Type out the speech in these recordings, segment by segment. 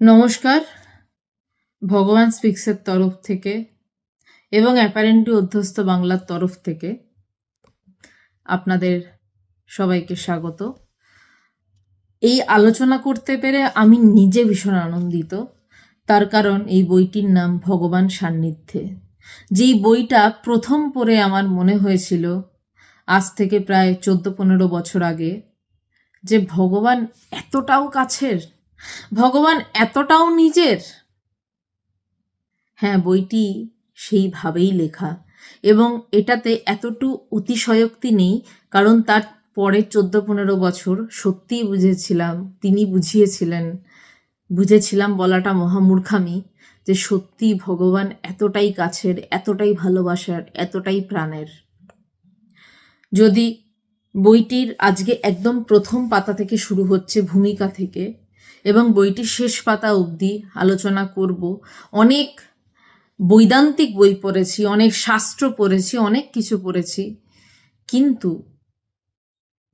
নমস্কার। ভগবান স্পিক্সের তরফ থেকে এবং অ্যাপারেন্টলি অধ্যস্ত বাংলার তরফ থেকে আপনাদের সবাইকে স্বাগত। এই আলোচনা করতে পেরে আমি নিজে ভীষণ আনন্দিত। তার কারণ এই বইটির নাম ভগবান সান্নিধ্যে। যেই বইটা প্রথম পড়ে আমার মনে হয়েছিল আজ থেকে প্রায় চোদ্দ পনেরো বছর আগে যে ভগবান এতটাও কাছের ভগবান এতটাও নিজের? হ্যাঁ বইটি সেইভাবেই লেখা। এবং এটাতে এতটু অতিশয়োক্তি নেই, কারণ তার পরে চোদ্দ পনেরো বছর সত্যিই বুঝেছিলাম, তিনি বুঝিয়েছিলেন, বুঝেছিলাম বলাটা মহামূর্খামি, যে সত্যি ভগবান এতটাই কাছের, এতটাই ভালোবাসার, এতটাই প্রাণের। যদি বইটির আজকে একদম প্রথম পাতা থেকে শুরু হচ্ছে ভূমিকা থেকে এবং বইটির শেষ পাতা অবধি আলোচনা করব। অনেক বৈদান্তিক বই পড়েছি, অনেক শাস্ত্র পড়েছি, অনেক কিছু পড়েছি। কিন্তু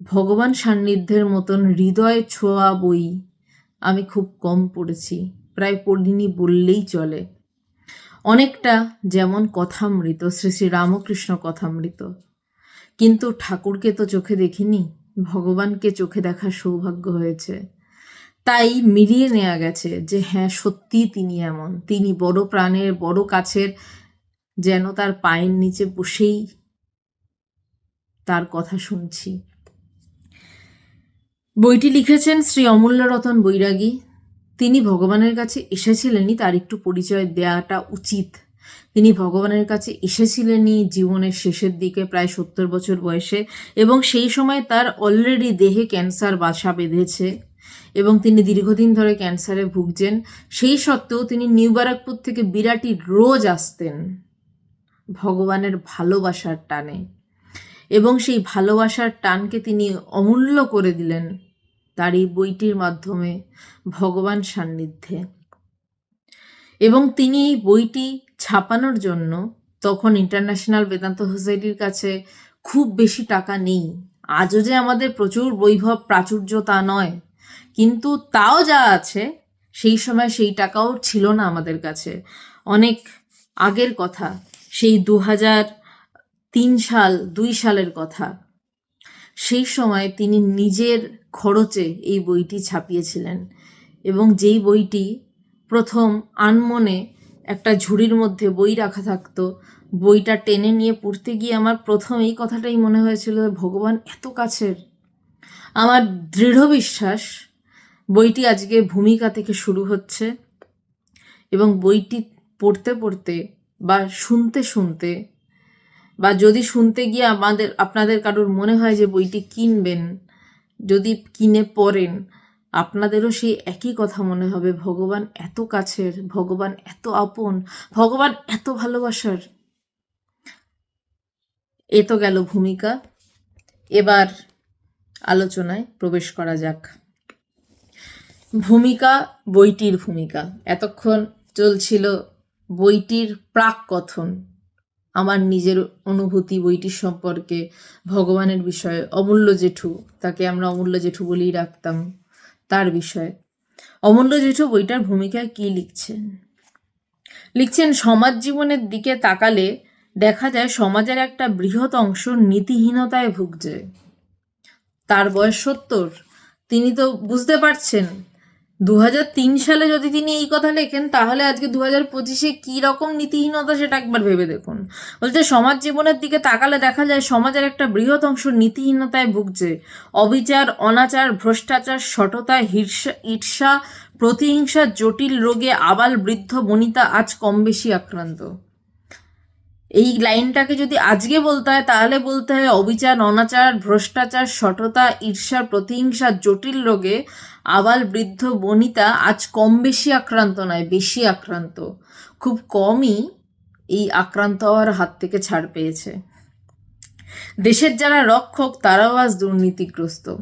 ভগবান সান্নিধ্যের মতন হৃদয় ছোঁয়া বই আমি খুব কম পড়েছি, প্রায় পড়িনি বললেই চলে। অনেকটা যেমন কথামৃত, শ্রী শ্রী রামকৃষ্ণ কথামৃত। কিন্তু ঠাকুরকে তো চোখে দেখিনি, ভগবানকে চোখে দেখার সৌভাগ্য হয়েছে। তাই মিলিয়ে নেওয়া গেছে যে হ্যাঁ সত্যি তিনি এমন। তিনি বড় প্রাণের, বড় কাছের, যেন তার পায়ের নিচে বসেই তার কথা শুনছি। বইটি লিখেছেন শ্রী অমূল্য রতন বৈরাগী। তিনি ভগবানের কাছে এসেছিলেনই, তার একটু পরিচয় দেওয়াটা উচিত। তিনি ভগবানের কাছে এসেছিলেনই জীবনের শেষের দিকে, প্রায় সত্তর বছর বয়সে, এবং সেই সময় তার অলরেডি দেহে ক্যান্সার বাসা বেঁধেছে। এবং তিনি দীর্ঘদিন ধরে ক্যান্সারে ভুগছেন। সেই সত্ত্বেও তিনি নিউ ব্যারাকপুর থেকে বিরাটি রোজ আসতেন ভগবানের ভালোবাসার টানে। এবং সেই ভালোবাসার টানকে তিনি অমূল্য করে দিলেন তার এই বইটির মাধ্যমে ভগবান সান্নিধ্যে। এবং তিনি এই বইটি ছাপানোর জন্য তখন ইন্টারন্যাশনাল বেদান্ত সোসাইটির কাছে খুব বেশি টাকা নেই। আজও যে আমাদের প্রচুর বৈভব প্রাচুর্য তা নয়। কিন্তু তাও যা আছে, সেই সময় সেই টাকাও ছিল না আমাদের কাছে। অনেক আগের কথা, সেই দু হাজার তিন সাল, দুই সালের কথা। সেই সময় তিনি নিজের খরচে এই বইটি ছাপিয়েছিলেন এবং যেই বইটি প্রথম আনমনে একটা ঝুড়ির মধ্যে বই রাখা থাকতো, বইটা টেনে নিয়ে পড়তে গিয়ে আমার প্রথম এই কথাটাই মনে হয়েছিল, ভগবান এত কাছের। আমার দৃঢ় বিশ্বাস বইটি আজকে ভূমিকা থেকে শুরু হচ্ছে এবং বইটি পড়তে পড়তে বা শুনতে শুনতে বা যদি শুনতে গিয়ে আমাদের, আপনাদের কারোর মনে হয় যে বইটি কিনবেন, যদি কিনে পড়েন, আপনাদেরও সেই একই কথা মনে হবে, ভগবান এত কাছের, ভগবান এত আপন, ভগবান এত ভালোবাসার। এ তো গেল ভূমিকা। এবার আলোচনায় প্রবেশ করা যাক। ভূমিকা, বইটির ভূমিকা। এতক্ষণ চলছিল বইটির প্রাক কথন আমার নিজের অনুভূতি বইটির সম্পর্কে, ভগবানের বিষয়ে, অমূল্য জেঠু, তাকে আমরা অমূল্য জেঠু বলেই রাখতাম, তার বিষয়ে। অমূল্য জেঠু বইটার ভূমিকায় কি লিখছেন? লিখছেন, সমাজ জীবনের দিকে তাকালে দেখা যায় সমাজের একটা বৃহৎ অংশ নীতিহীনতায় ভুগছে। তার বয়স সত্তর। তিনি তো বুঝতে পারছেন দু হাজার তিন সালে যদি তিনি এই কথা লেখেন, তাহলে আজকে দু হাজার পঁচিশে কী রকম নীতিহীনতা সেটা একবার ভেবে দেখুন। বলছে, সমাজ জীবনের দিকে তাকালে দেখা যায় সমাজের একটা বৃহৎ অংশ নীতিহীনতায় ভুগছে। অবিচার, অনাচার, ভ্রষ্টাচার সটতা হির্ষা ঈর্ষা, প্রতিহিংসা, জটিল রোগে আবাল বৃদ্ধ বনিতা আজ কম বেশি আক্রান্ত। এই লাইনটাকে যদি আজকে বলতে হয়, তাহলে বলতে হয় অবিচার, অনাচার, ভ্রষ্টাচার সটতা ঈর্ষা, প্রতিহিংসা, জটিল রোগে আবাল বৃদ্ধ বনিতা আজ কম বেশি আক্রান্ত নয়, বেশি আক্রান্ত। খুব কমই এই আক্রান্ত হওয়ার হাত থেকে ছাড় পেয়েছে। দেশের যারা রক্ষক, তারাও আজ দুর্নীতিগ্রস্ত।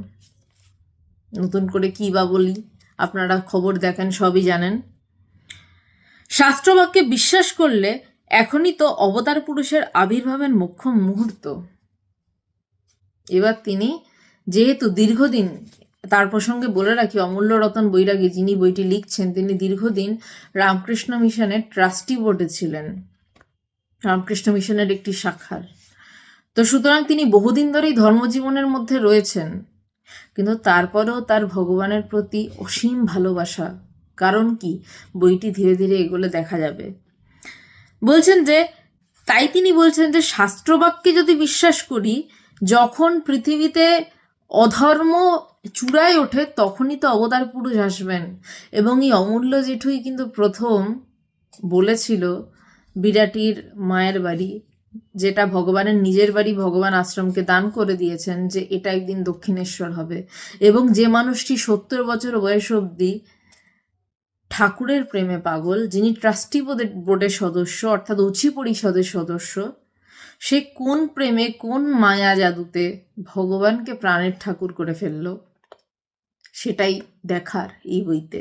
নতুন করে কি বা বলি, আপনারা খবর দেখেন, সবই জানেন। শাস্ত্রবাক্যে বিশ্বাস করলে এখনই তো অবতার পুরুষের আবির্ভাবের মুখ্য মুহূর্ত। এবার তিনি যেহেতু দীর্ঘদিন তার প্রসঙ্গে বলে রাখি, অমূল্য রতন বৈরাগী যিনি বইটি লিখছেন, তিনি দীর্ঘদিন রামকৃষ্ণ মিশনের ট্রাস্টি বোর্ডে ছিলেন। রামকৃষ্ণ মিশনের একটি শাখার। তো সুতরাং তিনি বহুদিন ধরেই ধর্মজীবনের মধ্যে রয়েছেন। কিন্তু তারপরেও তার ভগবানের প্রতি অসীম ভালোবাসা। কারণ কি? বইটি ধীরে ধীরে এগুলো দেখা যাবে। বলছেন যে, তাই তিনি বলছেন যে, শাস্ত্রবাক্যে যদি বিশ্বাস করি, যখন পৃথিবীতে অধর্ম চূড়ায় ওঠে তখনই তো অবতার পুরুষ আসবেন। এবং এই অমূল্য জেঠুই কিন্তু প্রথম বলেছিল বিরাটির মায়ের বাড়ি, যেটা ভগবানের নিজের বাড়ি, ভগবান আশ্রমকে দান করে দিয়েছেন যে এটা একদিন দক্ষিণেশ্বর হবে। এবং যে মানুষটি সত্তর বছর বয়স অবধি ঠাকুরের প্রেমে পাগল, যিনি ট্রাস্টি বোর্ডের সদস্য, অর্থাৎ অচি পরিষদের সদস্য, সে কোন প্রেমে, কোন মায়া জাদুতে ভগবানকে প্রাণের ঠাকুর করে ফেলল? সেটাই দেখার এই বইতে।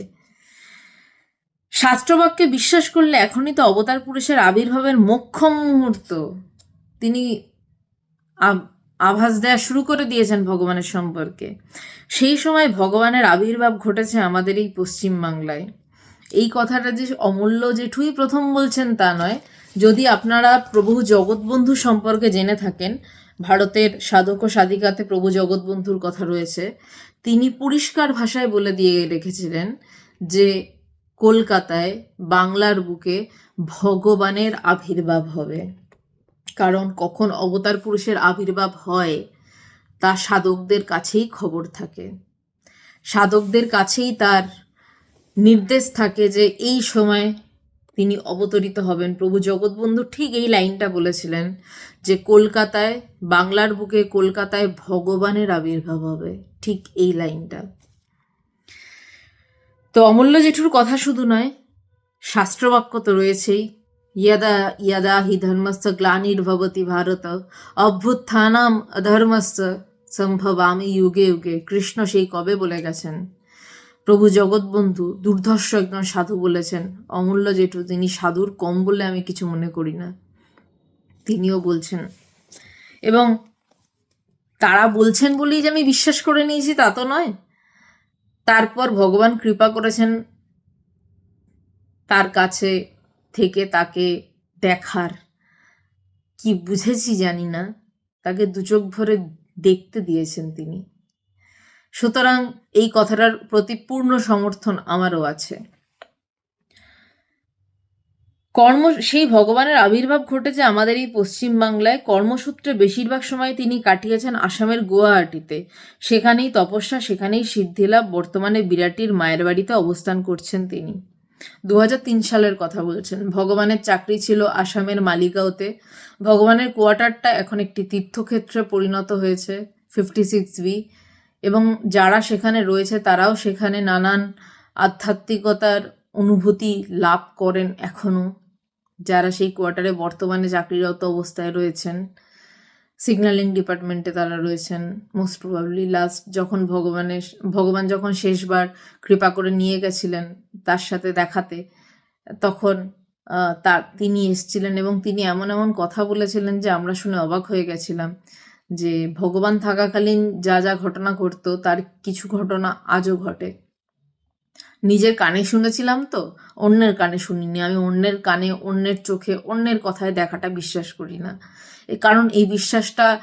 শাস্ত্রবাক্যে বিশ্বাস করলে এখনই তো অবতার পুরুষের আবির্ভাবের মোক্ষম মুহূর্ত। তিনি আভাস দেওয়া শুরু করে দিয়েছেন ভগবানের সম্পর্কে। সেই সময় ভগবানের আবির্ভাব ঘটেছে আমাদের এই পশ্চিম বাংলায় এই কথাটা যে অমূল্য জেঠুই প্রথম বলছেন তা নয়। যদি আপনারা প্রভু জগৎবন্ধু সম্পর্কে জেনে থাকেন ভারতের সাধক ও সাধিকাতে প্রভু জগৎবন্ধুর কথা রয়েছে। তিনি পরিষ্কার ভাষায় বলে দিয়ে রেখেছিলেন যে, কলকাতায় বাংলার বুকে ভগবানের আবির্ভাব হবে। কারণ কখন অবতার পুরুষের আবির্ভাব হয়, তা সাধকদের কাছেই খবর থাকে। সাধকদের কাছেই তার নির্দেশ থাকে যে, এই সময় তিনি অবতরিত হবেন। প্রভু জগৎবন্ধু ঠিক এই লাইনটা বলেছিলেন যে কলকাতায়, বাংলার বুকে কলকাতায় ভগবানের আবির্ভাব হবে। ঠিক এই লাইনটা। তো অমূল্য জেঠুর কথা শুধু নয়, শাস্ত্রবাক্য তো রয়েছেই। ইয়াদা ইয়াদা হি ধর্মস্থ গ্লানির্ভবতি ভারত, অভ্যুত্থানাম অধর্মস্থ সম্ভবামি যুগে যুগে। কৃষ্ণ সেই কবে বলে গেছেন? প্রভু জগৎবন্ধু দুর্ধর্ষ একজন সাধু বলেছেন। অমূল্য জেঠু, তিনি সাধুর কম বলে আমি কিছু মনে করি না। তিনিও বলছেন। এবং তারা বলছেন বলেই যে আমি বিশ্বাস করে নিয়েছি, তা তো নয়। তারপর ভগবান কৃপা করেছেন তার কাছে থেকে তাকে দেখার। কি বুঝেছি জানি না। তাকে দুচোখ ভরে দেখতে দিয়েছেন তিনি। সুতরাং এই কথাটার প্রতি পূর্ণ সমর্থন আমারও আছে। কর্ম, সেই ভগবানের আবির্ভাব ঘটেছে আমাদের এই পশ্চিম বাংলায় কর্মসূত্রে বেশিরভাগ সময় তিনি কাটিয়েছেন আসামের গুয়াহাটিতে। সেখানেই তপস্যা, সেখানেই সিদ্ধিলাভ, বর্তমানে বিরাটির মায়ের বাড়িতে অবস্থান করছেন তিনি। দু হাজার তিন সালের কথা বলছেন, ভগবানের চাকরি ছিল আসামের মালিগাঁওতে। ভগবানের কোয়ার্টারটা এখন একটি তীর্থক্ষেত্রে পরিণত হয়েছে ফিফটি সিক্স বি এবং যারা সেখানে রয়েছে, তারাও সেখানে নানান আধ্যাত্মিকতার অনুভূতি লাভ করেন এখনও যারা সেই কোয়ার্টারে বর্তমানে চাকরিরত অবস্থায় রয়েছেন, সিগন্যালিং ডিপার্টমেন্টে তারা রয়েছেন মোস্ট প্রবাবলি লাস্ট যখন ভগবানের ভগবান যখন শেষবার কৃপা করে নিয়ে গেছিলেন তার সাথে দেখাতে, তখন তার তিনি এসছিলেন এবং তিনি এমন এমন কথা বলেছিলেন যে আমরা শুনে অবাক হয়ে গেছিলাম। যে ভগবান থাকাকালীন যা যা ঘটনা ঘটতো, তার কিছু ঘটনা আজও ঘটে। নিজের কানে শুনেছিলাম তো, অন্যের কানে শুনিনি। আমি অন্যের কানে, অন্যের চোখে, অন্যের কথায় দেখাটা বিশ্বাস করি না। কারণ এই বিশ্বাসটা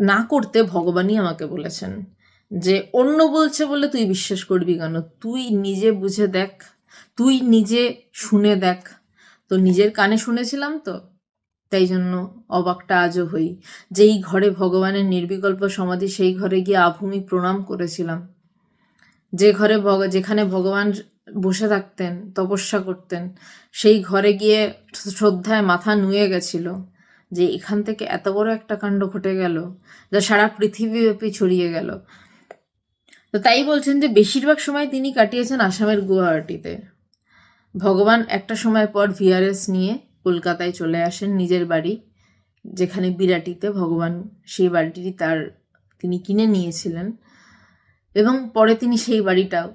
না করতে ভগবানই আমাকে বলেছেন যে, অন্য বলছে বলে তুই বিশ্বাস করবি কেন? তুই নিজে বুঝে দেখ, তুই নিজে শুনে দেখ। তো নিজের কানে শুনেছিলাম তো তাই জন্য অবাকটা আজও হই। যেই ঘরে ভগবানের নির্বিকল্প সমাধি, সেই ঘরে গিয়ে আভূমি প্রণাম করেছিলাম। যে ঘরে যেখানে ভগবান বসে থাকতেন, তপস্যা করতেন, সেই ঘরে গিয়ে শ্রদ্ধায় মাথা নুয়ে গেছিল যে এখান থেকে এত বড় একটা কাণ্ড ঘটে গেল যা সারা পৃথিবীব্যাপী ছড়িয়ে গেল। তো তাই বলছেন যে বেশিরভাগ সময় তিনি কাটিয়েছেন আসামের গুয়াহাটিতে। ভগবান একটা সময় পর ভিআরএস নিয়ে কলকাতায় চলে আসেন নিজের বাড়ি, যেখানে বিরাটিতে ভগবান সেই বাড়িটি তার তিনি কিনে নিয়েছিলেন এবং পরে তিনি সেই বাড়িটাও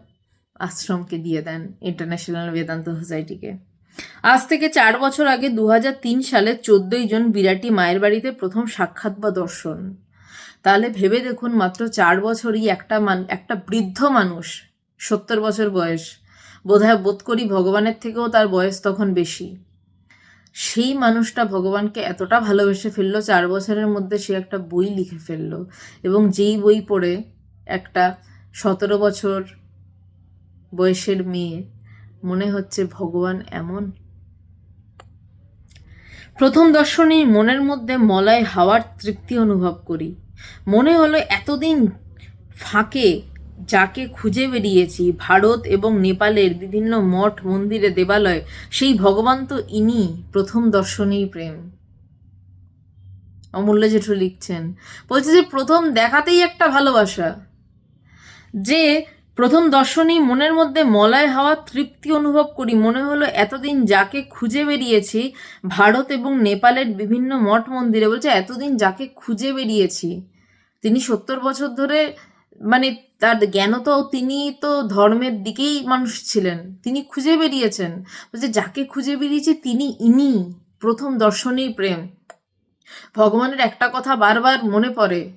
আশ্রমকে দিয়ে দেন ইন্টারন্যাশনাল বেদান্ত সোসাইটিকে আজ থেকে চার বছর আগে দু হাজার তিন সালে চোদ্দই জন বিরাটি মায়ের বাড়িতে প্রথম সাক্ষাৎ বা দর্শন। তাহলে ভেবে দেখুন মাত্র চার বছরই একটা মান, একটা বৃদ্ধ মানুষ, সত্তর বছর বয়স, বোধহয় বোধ করি ভগবানের থেকেও তার বয়স তখন বেশি। সেই মানুষটা ভগবানকে এতটা ভালোবেসে ফেলল, চার বছরের মধ্যে সে একটা বই লিখে ফেলল এবং যেই বই পড়ে একটা সতেরো বছর বয়সের মেয়ে, মনে হচ্ছে ভগবান এমন। প্রথম দর্শনেই মনের মধ্যে মলায় হাওয়ার তৃপ্তি অনুভব করি। মনে হলো এতদিন ফাঁকে যাকে খুঁজে বেরিয়েছি, ভারত এবং নেপালের বিভিন্ন মঠ, মন্দিরে, দেবালয়, সেই ভগবান তো ইনি, প্রথম দর্শনেই প্রেম। অমূল্য জেঠু লিখছেন, বলছে যে প্রথম দেখাতেই একটা ভালোবাসা, যে প্রথম দর্শনেই মনের মধ্যে মলয় হাওয়া তৃপ্তি অনুভব করি। মনে হলো এতদিন যাকে খুঁজে বেরিয়েছি, ভারত এবং নেপালের বিভিন্ন মঠ, মন্দিরে, বলছে এতদিন যাকে খুঁজে বেরিয়েছি, তিনি সত্তর বছর ধরে মানে তার জ্ঞান তো তিনি তো ধর্মের দিকেই মানুষ ছিলেন। তিনি খুঁজে বেরিয়েছেন। বলছে, যাকে খুঁজে বেরিয়েছি তিনি ইনি। প্রথম দর্শনেই প্রেম। ভগবানের একটা কথা বারবার মনে পড়ে।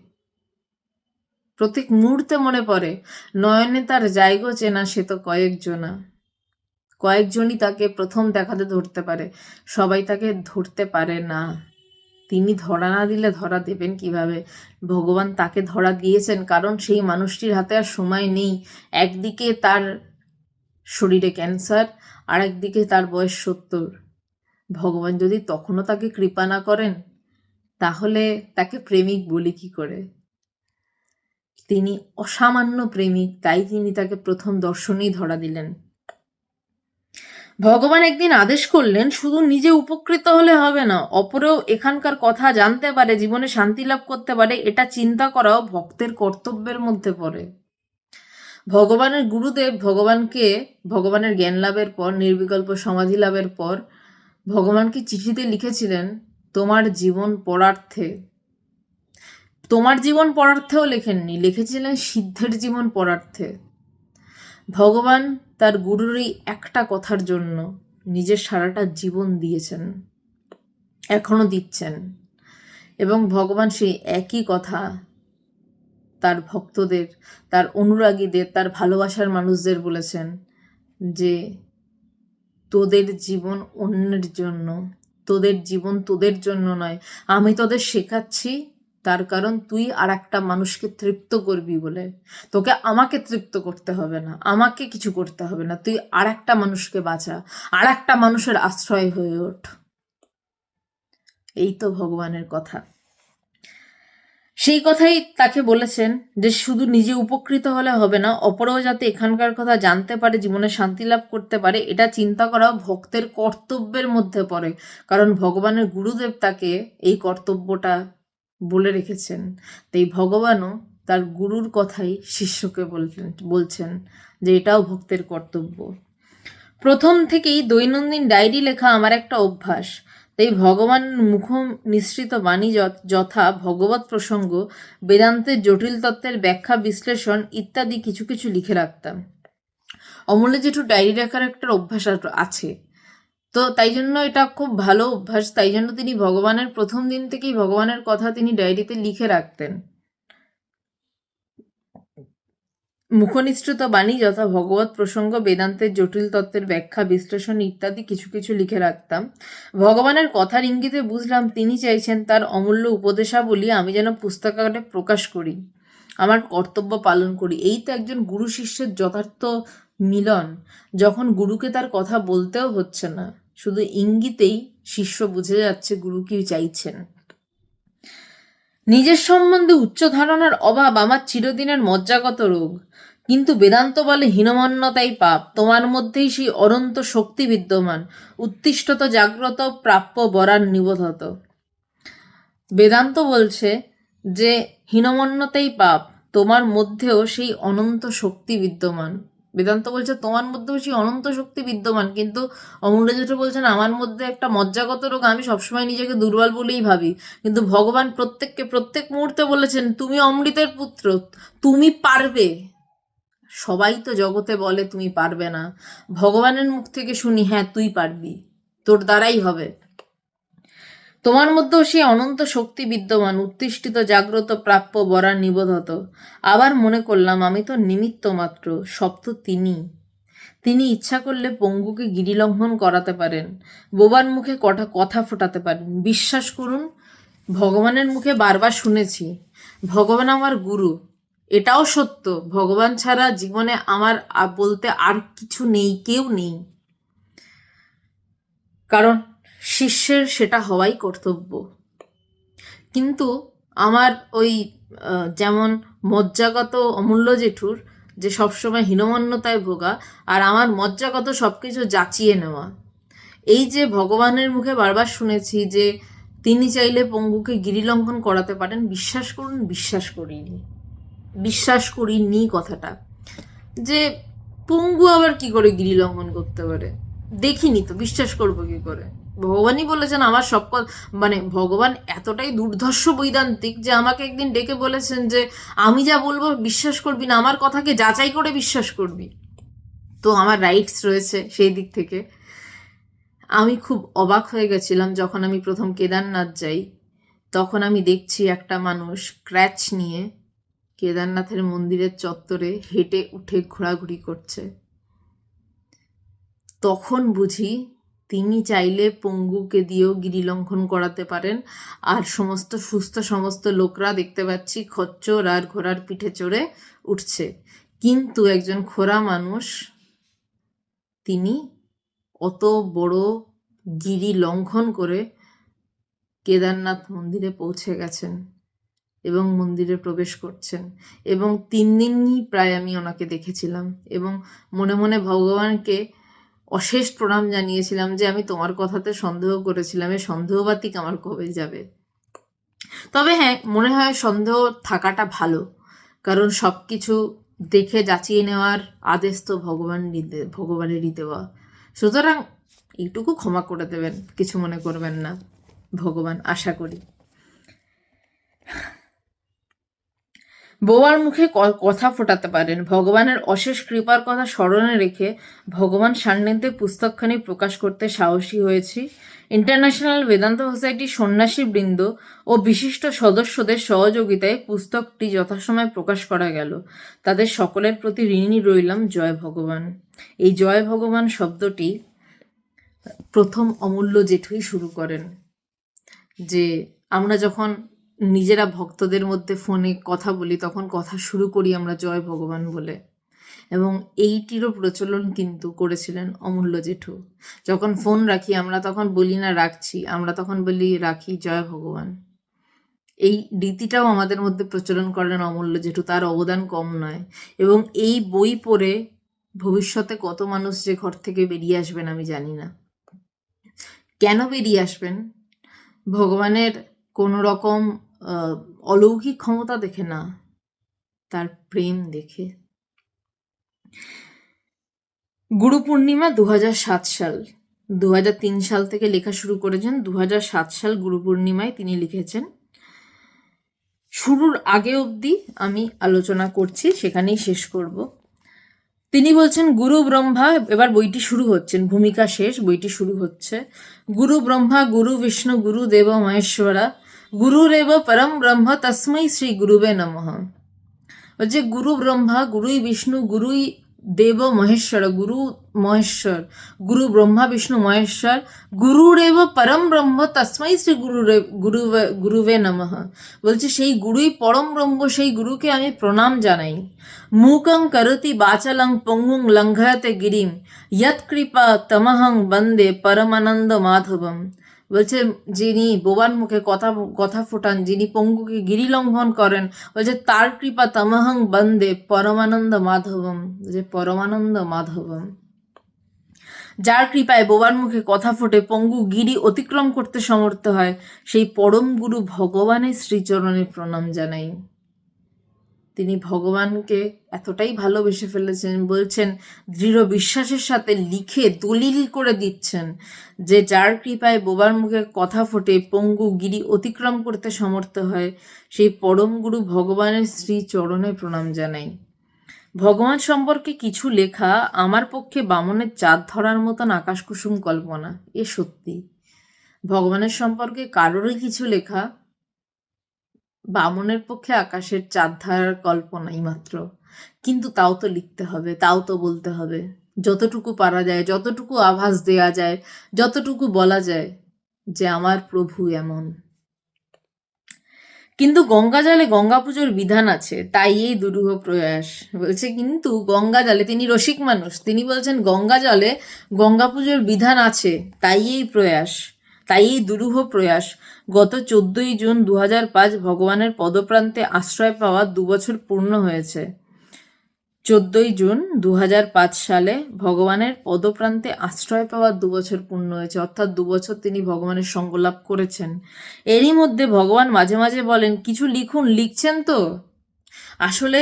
প্রত্যেক মুহূর্তে মনে পড়ে, নয়নে তার জায়গা চেনা সে তো কয়েকজনা কয়েকজনই তাকে প্রথম দেখাতে ধরতে পারে। সবাই তাকে ধরতে পারে না। তিনি ধরা না দিলে ধরা দেবেন কীভাবে? ভগবান তাকে ধরা দিয়েছেন, কারণ সেই মানুষটির হাতে আর সময় নেই। একদিকে তার শরীরে ক্যান্সার আর একদিকে তার বয়স সত্তর। ভগবান যদি তখনও তাকে কৃপা না করেন, তাহলে তাকে প্রেমিক বলি কি করে? তিনি অসামান্য প্রেমিক, তাই তিনি তাকে প্রথম দর্শনেই ধরা দিলেন। ভগবান একদিন আদেশ করলেন, শুধু নিজে উপকৃত হলে হবে না, অপরেও এখানকার কথা জানতে পারে, জীবনে শান্তি লাভ করতে পারে, এটা চিন্তা করাও ভক্তের কর্তব্যের মধ্যে পড়ে। ভগবানের গুরুদেব ভগবানকে, ভগবানের জ্ঞান লাভের পর, নির্বিকল্প সমাধি লাভের পর ভগবানকে চিঠিতে লিখেছিলেন, তোমার জীবন পরার্থে তোমার জীবন পরার্থেও লেখেননি, লিখেছিলেন, সিদ্ধের জীবন পরার্থে ভগবান তার গুরুর একটা কথার জন্য নিজের সারাটা জীবন দিয়েছেন, এখনও দিচ্ছেন। এবং ভগবান সেই একই কথা তার ভক্তদের, তার অনুরাগীদের, তার ভালোবাসার মানুষদের বলেছেন যে, তোদের জীবন অন্যের জন্য, তোদের জীবন তোদের জন্য নয়, আমি তোদের শেখাচ্ছি তার কারণ তুই আর একটা মানুষকে তৃপ্ত করবি বলে। তোকে আমাকে তৃপ্ত করতে হবে না, আমাকে কিছু করতে হবে না। তুই আর একটা মানুষকে বাঁচা আর একটা মানুষের আশ্রয় হয়ে ওঠ। এই তো ভগবানের কথা। সেই কথাই তাকে বলেছেন যে শুধু নিজে উপকৃত হলে হবে না, অপরেও যাতে এখানকার কথা জানতে পারে, জীবনে শান্তি লাভ করতে পারে, এটা চিন্তা করা ভক্তের কর্তব্যের মধ্যে পড়ে। কারণ ভগবানের গুরুদেব তাকে এই কর্তব্যটা বলে রেখেছেন। তাই ভগবানও তার গুরুর কথাই শিষ্যকে বলছেন বলছেন যে এটাও ভক্তের কর্তব্য। প্রথম থেকেই দৈনন্দিন ডায়েরি লেখা আমার একটা অভ্যাস। তাই ভগবান মুখ নিঃসৃত বাণী যথ- ভগবত প্রসঙ্গ, বেদান্তের জটিল তত্ত্বের ব্যাখ্যা, বিশ্লেষণ ইত্যাদি কিছু কিছু লিখে রাখতাম। অমূল্য জেঠু ডায়েরি লেখার একটা অভ্যাস আছে। তো তাই জন্য এটা খুব ভালো অভ্যাস। তাই জন্য তিনি ভগবানের প্রথম দিন থেকেই ভগবানের কথা তিনি ডায়েরিতে লিখে রাখতেন। মুখনিসৃত বাণী যথা ভগবত প্রসঙ্গ, বেদান্তের জটিল তত্ত্বের ব্যাখ্যা, বিশ্লেষণ ইত্যাদি কিছু কিছু লিখে রাখতাম। ভগবানের কথার ইঙ্গিতে বুঝলাম তিনি চাইছেন তার অমূল্য উপদেশাবলী আমি যেন পুস্তকারে প্রকাশ করি, আমার কর্তব্য পালন করি। এই তো একজন গুরু শিষ্যের যথার্থ মিলন, যখন গুরুকে তার কথা বলতেও হচ্ছে না, শুধু ইঙ্গিতেই শিষ্য বুঝে যাচ্ছে গুরু কি চাইছেন। নিজের সম্বন্ধে উচ্চ ধারণার অভাব আমার চিরদিনের মজ্জাগত রোগ, কিন্তু বেদান্ত বলে হীনমন্যতাই পাপ, তোমার মধ্যেই সেই অনন্ত শক্তি বিদ্যমান উত্তিষ্ঠত জাগ্রত, প্রাপ্য, বরান নিবোধত। বেদান্ত বলছে যে, হীনমন্যতাই পাপ, তোমার মধ্যেও সেই অনন্ত শক্তি বিদ্যমান। বেদান্ত বলছে, তোমার মধ্যেও সেই অনন্ত শক্তি বিদ্যমান। কিন্তু অমূল্য বলছেন, আমার মধ্যে একটা মজ্জাগত রোগ, আমি সবসময় নিজেকে দুর্বল বলেই ভাবি। কিন্তু ভগবান প্রত্যেককে প্রত্যেক মুহূর্তে বলেছেন, তুমি অমৃতের পুত্র, তুমি পারবে। সবাই তো জগতে বলে, তুমি পারবে না। ভগবানের মুখ থেকে শুনি হ্যাঁ তুই পারবি। তোর দ্বারাই হবে। তোমার মধ্যেও সেই অনন্ত শক্তি বিদ্যমান, উত্তিষ্ঠিত, জাগ্রত, প্রাপ্য, বরার নিবোধত আবার মনে করলাম, আমি তো নিমিত্ত মাত্র, সব তো তিনি। তিনি ইচ্ছা করলে পঙ্গুকে গিরিলঙ্ঘন করাতে পারেন, বোবার মুখে কটা কথা ফোটাতে পারেন। বিশ্বাস করুন, ভগবানের মুখে বারবার শুনেছি, ভগবান আমার গুরু। এটাও সত্য, ভগবান ছাড়া জীবনে আমার বলতে আর কিছু নেই, কেউ নেই। কারণ শিষ্যের সেটা হওয়াই কর্তব্য। কিন্তু আমার ওই যেমন মজ্জাগত অমূল্য জেঠুর যে সবসময় হীনমন্যতায় ভোগা আর আমার মজ্জাগত সব কিছু যাচিয়ে নেওয়া। এই যে ভগবানের মুখে বারবার শুনেছি যে তিনি চাইলে পঙ্গুকে গিরিলঙ্ঘন করাতে পারেন, বিশ্বাস করুন, বিশ্বাস করিনি। বিশ্বাস করিনি কথাটা। যে পঙ্গু আবার কি করে গিরিলঙ্ঘন করতে পারে? দেখিনি তো, বিশ্বাস করব কি করে? ভগবানই বলেছেন আমার সব মানে ভগবান এতটাই দুর্ধর্ষ বৈদান্তিক যে আমাকে একদিন ডেকে বলেছেন যে, আমি যা বলব বিশ্বাস করবি না, আমার কথাকে যাচাই করে বিশ্বাস করবি। তো আমার রাইটস রয়েছে সেই দিক থেকে। আমি খুব অবাক হয়ে গেছিলাম যখন আমি প্রথম কেদারনাথ যাই। তখন আমি দেখছি একটা মানুষ ক্র্যাচ নিয়ে কেদারনাথের মন্দিরের চত্বরে হেঁটে উঠে ঘোরাঘুরি করছে। তখন বুঝি তিনি চাইলে পঙ্গুকে দিয়েও গিরিলঙ্ঘন করাতে পারেন। আর সমস্ত সুস্থ সমস্ত লোকরা দেখতে পাচ্ছি খচ্চর আর ঘোড়ার পিঠে চড়ে উঠছে। কিন্তু একজন খোরা মানুষ, তিনি অত বড় গিরি লঙ্ঘন করে কেদারনাথ মন্দিরে পৌঁছে গেছেন এবং মন্দিরে প্রবেশ করছেন। এবং তিন দিনই প্রায় আমি ওনাকে দেখেছিলাম এবং মনে মনে ভগবানকে অশেষ প্রণাম জানিয়েছিলাম যে আমি তোমার কথাতে সন্দেহ করেছিলাম এই সন্দেহবাতিক আমার কবে যাবে? তবে হ্যাঁ মনে হয় সন্দেহ থাকাটা ভালো, কারণ সব কিছু দেখে যাচিয়ে নেওয়ার আদেশ তো ভগবান ভগবানেরই দেওয়া। সুতরাং এইটুকু ক্ষমা করে দেবেন, কিছু মনে করবেন না, ভগবান আশা করি। বউয়ার মুখে কথা ফোটাতে পারেন। ভগবানের অশেষ কৃপার কথা স্মরণে রেখে ভগবান সান্নিধ্যে পুস্তকখানি প্রকাশ করতে সাহসী হয়েছি। ইন্টারন্যাশনাল বেদান্ত সোসাইটির সন্ন্যাসী বৃন্দ ও বিশিষ্ট সদস্যদের সহযোগিতায় পুস্তকটি যথাসময়ে প্রকাশ করা গেল। তাদের সকলের প্রতি ঋণী রইলাম, জয় ভগবান। এই জয় ভগবান শব্দটি প্রথম অমূল্য জেঠুই শুরু করেন, যে আমরা যখন নিজেরা ভক্তদের মধ্যে ফোনে কথা বলি, তখন কথা শুরু করি আমরা জয় ভগবান বলে। এবং এইটিরও প্রচলন কিন্তু করেছিলেন অমূল্য জেঠু। যখন ফোন রাখি, আমরা তখন বলি, না, রাখছি। আমরা তখন বলি, রাখি, জয় ভগবান। এই রীতিটাও আমাদের মধ্যে প্রচলন করেন অমূল্য জেঠু, তার অবদান কম নয়। এবং এই বই পড়ে ভবিষ্যতে কত মানুষ যে ঘর থেকে বেরিয়ে আসবেন আমি জানি না। কেন বেরিয়ে আসবেন? ভগবানের কোনো রকম অলৌকিক ক্ষমতা দেখে না, তার প্রেম দেখে। গুরু পূর্ণিমা দু সাত সাল। দু তিন সাল থেকে লেখা শুরু করেছেন। দু সাত সাল গুরু পূর্ণিমায় তিনি লিখেছেন, শুরুর আগে অবধি আমি আলোচনা করছি, সেখানেই শেষ করব। তিনি বলছেন, গুরু ব্রহ্মা, এবার বইটি শুরু হচ্ছেন ভূমিকা শেষ, বইটি শুরু হচ্ছে। গুরু ব্রহ্মা, গুরু বিষ্ণু, গুরু দেব মহেশ্বরা গুরুরেব পরম ব্রহ্ম তস্মৈ শ্রী গুরুবে নমঃ বলছে গুরু ব্রহ্মা গুরুই বিষ্ণু গুরুই দেব মহেশ্বর গুরু মহেশ্বর গুরু ব্রহ্মা বিষ্ণু মহেশ্বর গুরুরেব পরম ব্রহ্ম তস্মৈ শ্রী গুরু গুরু গুরুবে নমঃ বলছে সেই গুরুই পরম ব্রহ্ম সেই গুরুকে আমি প্রণাম জানাই মূকং করতি বাচালং পঙ্গুং লঙ্ঘয়তে গিরিম ইয়ৎকৃপা তমহং বন্দে পরমানন্দ মাধবম বলছে যিনি বোবার মুখে কথা কথা ফোটান, যিনি পঙ্গুকে গিরি লঙ্ঘন করেন, বলছে, তার কৃপা তমহং বন্দে পরমানন্দ মাধবম। যে পরমানন্দ মাধবম। যার কৃপায় বোবার মুখে কথা ফোটে, পঙ্গু গিরি অতিক্রম করতে সমর্থ হয়, সেই পরম গুরু ভগবানের শ্রীচরণে প্রণাম জানাই। তিনি ভগবানকে এতটাই ভালোবেসে ফেলেছেন, বলছেন, দৃঢ় বিশ্বাসের সাথে লিখে দলিল করে দিচ্ছেন, যে যার কৃপায় বোবার মুখে কথা ফোটে, পঙ্গু গিরি অতিক্রম করতে সমর্থ হয়, সেই পরম গুরু ভগবানের শ্রী চরণে প্রণাম জানাই। ভগবান সম্পর্কে কিছু লেখা আমার পক্ষে বামনের চাঁদ ধরার মতন আকাশকুসুম কল্পনা, এ সত্যি। ভগবানের সম্পর্কে কারোরই কিছু লেখা বামনের পক্ষে আকাশের চাঁদ ধারার কল্পনাই মাত্র। কিন্তু তাও তো লিখতে হবে, তাও তো বলতে হবে। যতটুকু পারা যায়, যতটুকু আভাস দেয়া যায়, যতটুকু বলা যায় যে আমার প্রভু এমন। কিন্তু গঙ্গা জলে গঙ্গা পুজোর বিধান আছে, তাই এই দুরূহ প্রয়াস। বলছে কিন্তু গঙ্গা জলে, তিনি রসিক মানুষ, তিনি বলছেন গঙ্গা জলে গঙ্গা পুজোর বিধান আছে, তাই এই প্রয়াস। তাই এই দুরূহ প্রয়াস গত চোদ্দই জুন দু পাঁচ ভগবানের পদপ্রান্তে আশ্রয় পাওয়া দুবছর পূর্ণ হয়েছে। চোদ্দই জুন দু সালে ভগবানের পদপ্রান্তে আশ্রয় পাওয়া দুবছর পূর্ণ হয়েছে, অর্থাৎ দুবছর তিনি ভগবানের সঙ্গ লাভ করেছেন। এরই মধ্যে ভগবান মাঝে মাঝে বলেন, কিছু লিখুন, লিখছেন তো? আসলে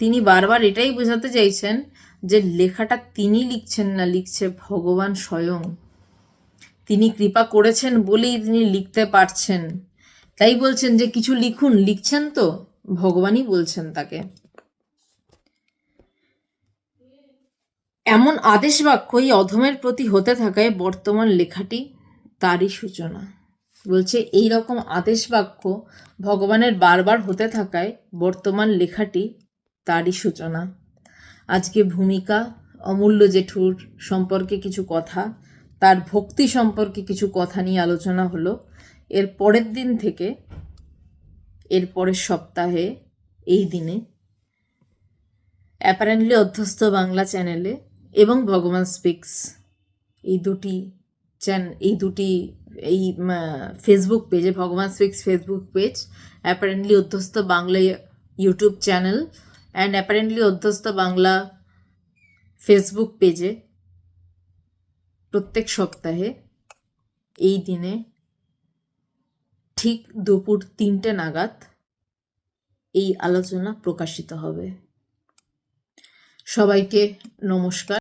তিনি বারবার এটাই বোঝাতে চাইছেন যে লেখাটা তিনি লিখছেন না, লিখছে ভগবান স্বয়ং। তিনি কৃপা করেছেন বলেই তিনি লিখতে পারছেন। তাই বলছেন যে, কিছু লিখুন, লিখছেন তো? ভগবানই বলছেন তাকে। এমন আদেশ বাক্য এই অধমের প্রতি হতে থাকায় বর্তমান লেখাটি তারই সূচনা। বলছে, এই রকম আদেশ বাক্য ভগবানের বারবার হতে থাকায় বর্তমান লেখাটি তারই সূচনা। আজকে ভূমিকা, অমূল্য জেঠুর সম্পর্কে কিছু কথা তার ভক্তি সম্পর্কে কিছু কথা নিয়ে আলোচনা হলো। এর পরের দিন থেকে, এর পরের সপ্তাহে, এই দিনে অ্যাপারেন্টলি অধ্যস্ত বাংলা চ্যানেলে এবং ভগবান স্পিক্স এই দুটি চ্যান এই দুটি, এই ফেসবুক পেজে Bhagwan speaks Facebook page apparently অধ্যস্ত Bangla YouTube channel and apparently অধ্যস্ত Bangla Facebook পেজে প্রত্যেক সপ্তাহে এই দিনে ঠিক দুপুর তিনটে নাগাদ এই আলোচনা প্রকাশিত হবে। সবাইকে নমস্কার।